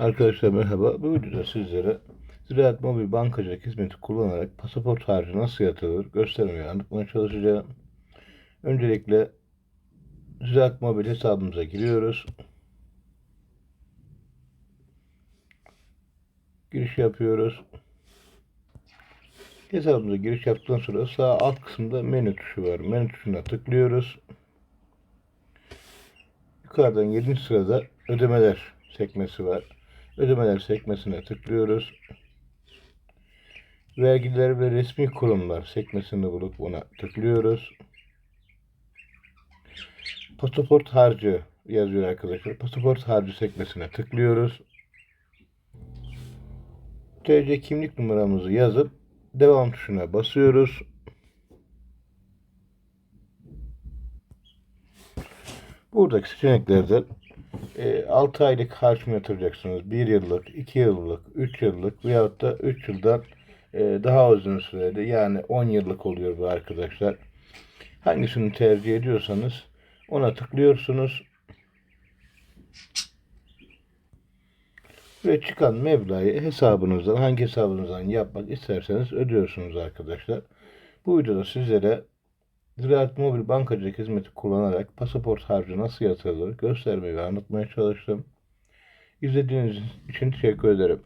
Arkadaşlar merhaba. Bu videoda sizlere Ziraat Mobil Bankacılık hizmeti kullanarak pasaport harcı nasıl yatırılır göstermeye anlatmaya çalışacağım. Öncelikle Ziraat Mobil hesabımıza giriyoruz. Giriş yapıyoruz. Hesabımıza giriş yaptıktan sonra sağ alt kısımda menü tuşu var. Menü tuşuna tıklıyoruz. Yukarıdan 7. sırada ödemeler sekmesi var. Ödemeler sekmesine tıklıyoruz. Vergiler ve resmi kurumlar sekmesini bulup buna tıklıyoruz. Pasaport harcı yazıyor arkadaşlar. Pasaport harcı sekmesine tıklıyoruz. TC kimlik numaramızı yazıp devam tuşuna basıyoruz. Buradaki seçeneklerden 6 aylık harç mı yatıracaksınız? 1 yıllık, 2 yıllık, 3 yıllık veyahut da 3 yıldan e, daha uzun sürede yani 10 yıllık oluyor bu arkadaşlar. Hangisini tercih ediyorsanız ona tıklıyorsunuz. Ve çıkan meblağı hesabınızdan hangi hesabınızdan yapmak isterseniz ödüyorsunuz arkadaşlar. Bu videoda sizlere Ziraat Mobil Bankacılık hizmeti kullanarak pasaport harcı nasıl yatırılır göstermeyi ve anlatmaya çalıştım. İzlediğiniz için teşekkür ederim.